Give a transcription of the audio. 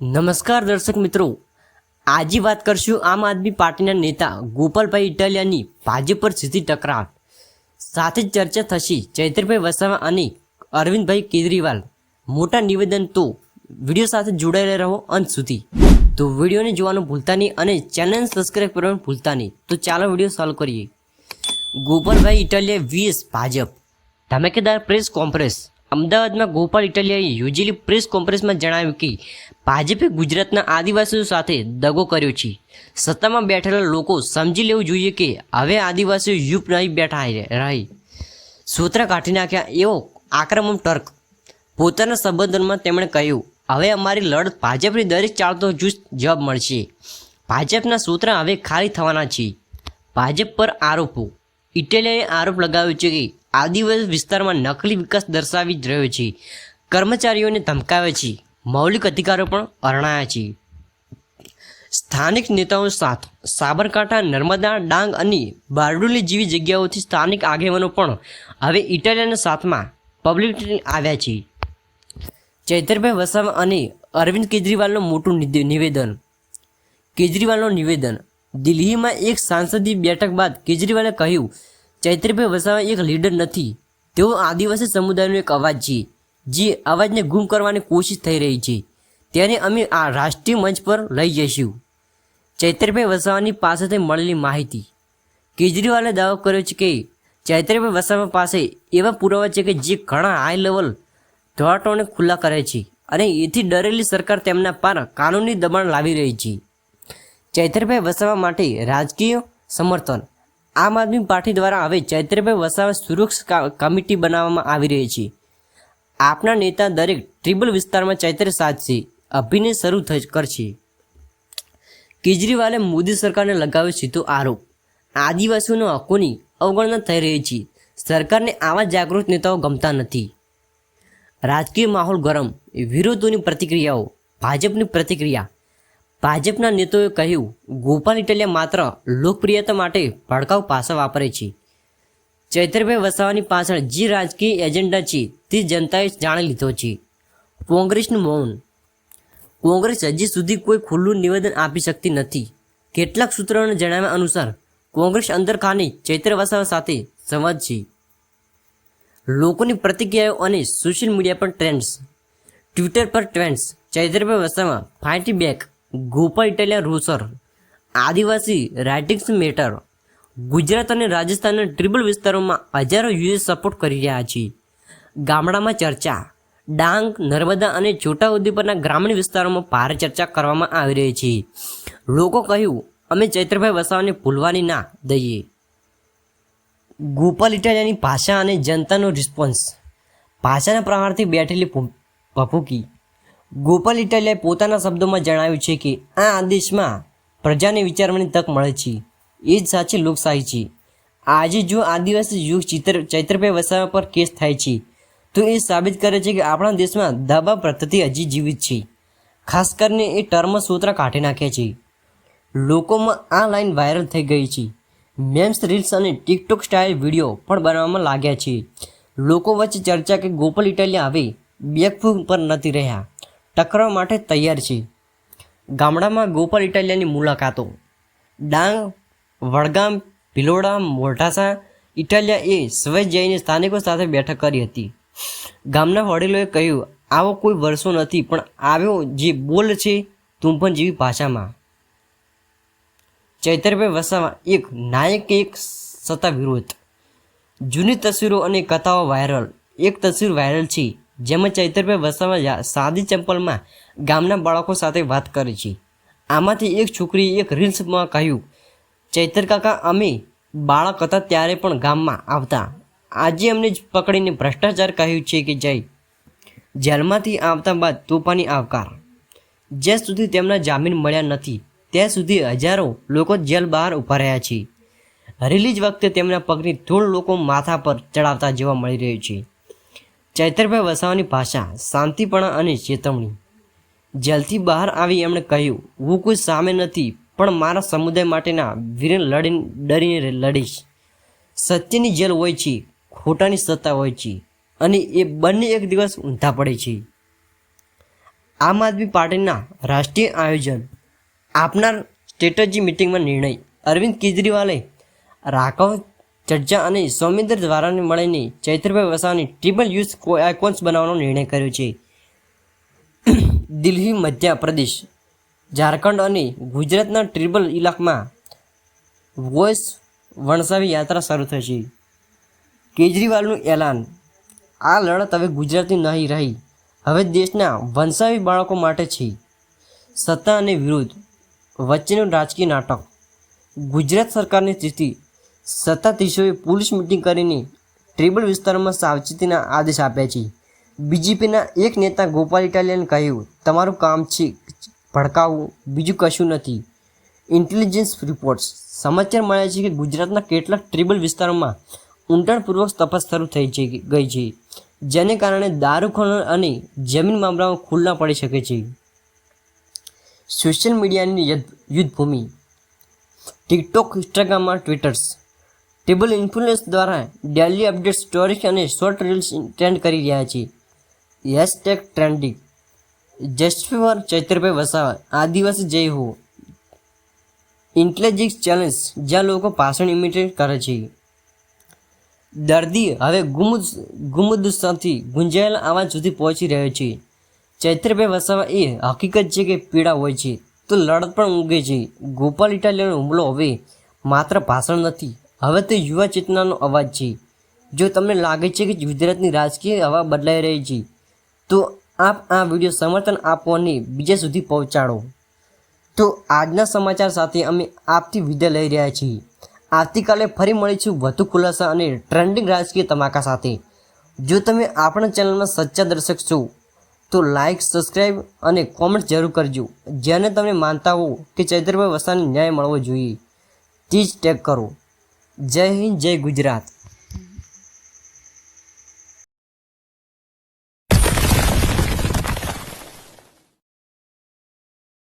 નમસ્કાર દર્શક મિત્રો. આજે વાત કરશું આમ આદમી પાર્ટીના નેતા ગોપાલભાઈ ઇટાલિયાની ભાજપ પર સીધી ટકરાર સાથે જ ચર્ચા થશે ચૈત્રભાઈ વસાવા અને અરવિંદભાઈ કેજરીવાલ. મોટા નિવેદન તો વીડિયો સાથે જોડાયેલા રહો અંત સુધી. તો વિડીયોને જોવાનું ભૂલતા નહીં અને ચેનલ સબસ્ક્રાઈબ કરવાનું ભૂલતા નહીં. તો ચાલો વીડિયો સોલ્વ કરીએ. ગોપાલભાઈ ઇટાલિયા વીએસ ભાજપ. ધમેકેદાર પ્રેસ કોન્ફરન્સ અમદાવાદમાં ગોપાલ ઇટાલિયાએ યોજેલી પ્રેસ કોન્ફરન્સમાં જણાવ્યું કે ભાજપે ગુજરાતના આદિવાસીઓ સાથે દગો કર્યો છે. સત્તામાં બેઠેલા લોકો સમજી લેવું જોઈએ કે હવે આદિવાસીઓ યુપ નહીં બેઠા રહી સૂત્ર કાઢી નાખ્યા એવો આક્રમક તર્ક. પોતાના સંબોધનમાં તેમણે કહ્યું, હવે અમારી લડત ભાજપની દરેક ચાલતો જૂથ જવાબ મળશે. ભાજપના સૂત્ર હવે ખાલી થવાના છે. ભાજપ પર આરોપો. ઇટાલિયાએ આરોપ લગાવ્યો છે કે આદિવાસી વિસ્તારમાં નકલી વિકાસ દર્શાવી જ રહ્યો છે. કર્મચારીઓને ધમકાવે છે. મૌલિક અધિકારો પણ અરણાયા છે. સ્થાનિક નેતાઓ સાથ સાબરકાંઠા, નર્મદા, ડાંગ અને બારડોલી જેવી જગ્યાઓથી સ્થાનિક આગેવાનો પણ હવે ઇટાલિયાના સાથમાં પબ્લિક આવ્યા છે. ચૈતરભાઈ વસાવા અને અરવિંદ કેજરીવાલનું મોટું નિવેદન. કેજરીવાલનું નિવેદન. દિલ્હીમાં એક સાંસદીય બેઠક બાદ કેજરીવાલે કહ્યું ચૈત્રભાઈ વસાવા એક લીડર નથી. તેઓ આદિવાસી સમુદાયનો એક અવાજ છે, જે અવાજને ગુમ કરવાની કોશિશ થઈ રહી છે. તેને અમે આ રાષ્ટ્રીય મંચ પર લઈ જઈશું. ચૈત્રભાઈ વસાવાની પાસેથી મળેલી માહિતી. કેજરીવાલે દાવો કર્યો છે કે ચૈત્રભાઈ વસાવા પાસે એવા પુરાવા છે કે જે ઘણા હાઈ લેવલ ધોળાટોને ખુલ્લા કરે છે અને એથી ડરેલી સરકાર તેમના પર કાનૂની દબાણ લાવી રહી છે. ચૈત્રભાઈ વસાવા માટે રાજકીય સમર્થન. આમ આદમી પાર્ટી દ્વારા હવે ચૈત્રભાઈ વસાવા સુરક્ષા કમિટી બનાવવામાં આવી રહી છે. આપના નેતા દરેક ટ્રિબલ વિસ્તારમાં ચૈત્ર સાધશે અભિનય શરૂ થઈ કરશે. કેજરીવાલે મોદી સરકારને લગાવ્યો સીધો આરોપ. આદિવાસીઓના હકોની અવગણના થઈ રહી છે. સરકારને આવા જાગૃત નેતાઓ ગમતા નથી. રાજકીય માહોલ ગરમ. વિરોધોની પ્રતિક્રિયાઓ. ભાજપની પ્રતિક્રિયા. ભાજપના નેતાઓએ કહ્યું, ગોપાલ ઇટાલિયા માત્ર લોકપ્રિયતા માટે ભડકાઉ પાસા વાપરે છે. ચૈત્રભાઈ વસાવાની પાછળ જે રાજકીય એજન્ડા છે, તે જનતાએ જાણી લીધો છે. કોંગ્રેસનું મૌન. કોંગ્રેસ હજી સુધી કોઈ ખુલ્લું નિવેદન આપી શકતી નથી. કેટલાક સૂત્રોના જણાવ્યા અનુસાર, કોંગ્રેસ અંદરખાને ચૈત્ર વસાવા સાથે સંવાદ છે. લોકોની પ્રતિક્રિયાઓ અને સોશિયલ મીડિયા પર ટ્રેન્ડ્સ. ટ્વિટર પર trends. ચૈત્રભાઈ Vasava, fight back. Gopal Italia રોસર, આદિવાસી રાઇટિંગ્સ મેટર, ગુજરાત અને રાજસ્થાનના ટ્રિબલ વિસ્તારોમાં હજારો યુએસ સપોર્ટ કરી રહ્યા છે. ગામડામાં ચર્ચા, ડાંગ, નર્મદા અને છોટાઉદેપુરના ગ્રામીણ વિસ્તારોમાં ભારે ચર્ચા કરવામાં આવી રહી છે. લોકો કહ્યું, અમે ચૈત્રભાઈ વસાવાને ભૂલવાની ના દઈએ. ગોપાલ ઇટાલિયાની ભાષા અને જનતાનો રિસ્પોન્સ ભાષાના પ્રહારથી બેઠેલી ભભૂકી ગોપાલ ઇટાલિયાએ પોતાના શબ્દોમાં જણાવ્યું છે કે, આ આદેશમાં પ્રજાને વિચારવાની તક મળે છે. એ જ સાચી લોકશાહી છે. આજે જો આદિવાસી યુગ ચિત્ર ચૈત્રભાઈ વસાવા પર કેસ થાય છે, તો એ સાબિત કરે છે કે આપણા દેશમાં દાબા પદ્ધતિ હજી જીવિત છે. ખાસ કરીને એ ટર્મ સૂત્ર કાઢી નાખ્યા છે. લોકોમાં આ લાઈન વાયરલ થઈ ગઈ છે. મેમ્સ રીલ્સ અને ટિકટોક સ્ટાઇલ વીડિયો પણ બનાવવામાં લાગ્યા છે. લોકો વચ્ચે ચર્ચા કે ગોપાલ ઇટાલિયા હવે બેકફૂ પર નથી રહ્યા. ટકરાવ માટે તૈયાર છે. ગામડામાં ગોપાલ ઇટાલિયાની મુલાકાતો. ડાંગ, વડગામ, ભિલોડા મોઢાસા ઇટાલિયા એ સ્વય જઈને સ્થાનિકો સાથે બેઠક કરી હતી. ગામના વડીલોએ કહ્યું, આવો કોઈ વર્ષો નથી, પણ આવ્યો જે બોલ છે તુંફન જેવી ભાષામાં ચૈતરભાઈ વસાવા એક નાયક એક સત્તા વિરોધ જૂની તસવીરો અને કથાઓ વાયરલ. એક તસવીર વાયરલ છે. જેમાં ચૈતરભાઈ વસાવા સાદી ચંપલમાં ગામના બાળકો સાથે વાત કરી છે. આમાંથી એક છોકરીએ એક રીલ્સમાં કહ્યું, ચૈતર કાકા, અમે બાળક હતા ત્યારે પણ ગામમાં આવતા. આજે અમને જ પકડીને ભ્રષ્ટાચાર કહ્યું છે કે જય. જેલમાંથી આવતા બાદ તોફાની આવકાર. જ્યાં સુધી તેમના જામીન મળ્યા નથી, ત્યાં સુધી હજારો લોકો જેલ બહાર ઊભા રહ્યા છે. રિલીઝ વખતે તેમના પગની ધૂળ લોકો માથા પર ચડાવતા જોવા મળી રહ્યું છે. ચૈતરભાઈ વસાવાની ભાષા, શાંતિપણા અને ચેતવણી. જેલથી બહાર આવી એમણે કહ્યું, હું કોઈ સામે નથી, પણ મારા સમુદાય માટેના વીર લડીને, ડરીને લડીશ. સત્યની જેલ હોય છે, ખોટાની સત્તા હોય છે, અને એ બંને એક દિવસ ઊંધા પડે છે. આમ આદમી પાર્ટીના રાષ્ટ્રીય આયોજન. આપનાર સ્ટ્રેટજી મિટિંગમાં નિર્ણય. અરવિંદ કેજરીવાલે રાઘવ ચર્ચા અને સૌમિત્ર દ્વારાને મળીને ચૈત્રભાઈ વસાવાની ટ્રિપલ યુઝ આઇકોન્સ બનાવવાનો નિર્ણય કર્યો છે. દિલ્હી, મધ્યપ્રદેશ, ઝારખંડ અને ગુજરાતના ટ્રિબલ ઇલાકામાં વોઇસ વણસાવી યાત્રા શરૂ થશે કેજરીવાલનું એલાન, આ લડત હવે ગુજરાતની નહીં રહી, હવે દેશના વંશાવી બાળકો માટે છે. સત્તા અને વિરોધ વચ્ચેનું રાજકીય નાટક, ગુજરાત સરકારની સ્થિતિ સત્તાધીશોએ પોલીસ મિટિંગ કરીને ટ્રિબલ વિસ્તારોમાં સાવચેતીના આદેશ આપ્યા છે. બીજેપીના એક નેતા ગોપાલ ઇટાલિયન કહ્યું, તમારું કામ છે ભડકાવવું, બીજું કશું નથી. ઇન્ટેલિજન્સ રિપોર્ટ્સ સમાચાર મળ્યા છે કે ગુજરાતના કેટલાક ટ્રિબલ વિસ્તારોમાં ઊંડાણપૂર્વક તપાસ શરૂ થઈ ગઈ છે, જેને કારણે દારૂખોર અને જમીન મામલાઓ ખુલ્લા પડી શકે છે. સોશિયલ મીડિયાની યુદ્ધભૂમિ. ટિકટોક ઇન્સ્ટાગ્રામમાં ટ્વિટર્સ. ટેબલ ઇન્ફ્લુએન્સ દ્વારા ડેલી અપડેટ સ્ટોરીઝ અને શોર્ટ રીલ્સ ટ્રેન્ડ કરી રહ્યા છે hashtag trending justice for ચૈત્રભાઈ Vasava, આદિવાસી જય હો. ઇન્ટેલિજન્સ ચેલેન્જ જ્યાં લોકો ભાષણ ઇમિટેટ કરે છે. દર્દી હવે ગુમુદ ગુમુદુસ્સાથી ગુંજાયેલા અવાજ સુધી પહોંચી રહ્યો છે. ચૈત્રભાઈ વસાવા એ હકીકત છે કે પીડા હોય છે, તો લડત પણ ઊંઘે છે. ગોપાલ ઇટાલિયનો હુમલો હવે માત્ર ભાષણ નથી હવે તે યુવા ચેતનાનો અવાજ છે. જો તમને લાગે છે કે ગુજરાતની રાજકીય હવા બદલાઈ રહી છે, તો આપ આ વીડિયો સમર્થન આપવાની બીજા સુધી પહોંચાડો. તો આજના સમાચાર સાથે અમે આપથી વિદાય લઈ રહ્યા છીએ. આવતીકાલે ફરી મળીશું વધુ ખુલાસા અને ટ્રેન્ડિંગ રાજકીય તમાકા સાથે. જો તમે આપણા ચેનલમાં સચ્ચા દર્શક છો, તો લાઇક સબસ્ક્રાઈબ અને કોમેન્ટ જરૂર કરજો. જેને તમે માનતા હો કે ચૈતરભાઈ વસાને ન્યાય મળવો જોઈએ. તે જ ટેગ કરો. જય હિન્દ જય ગુજરાત.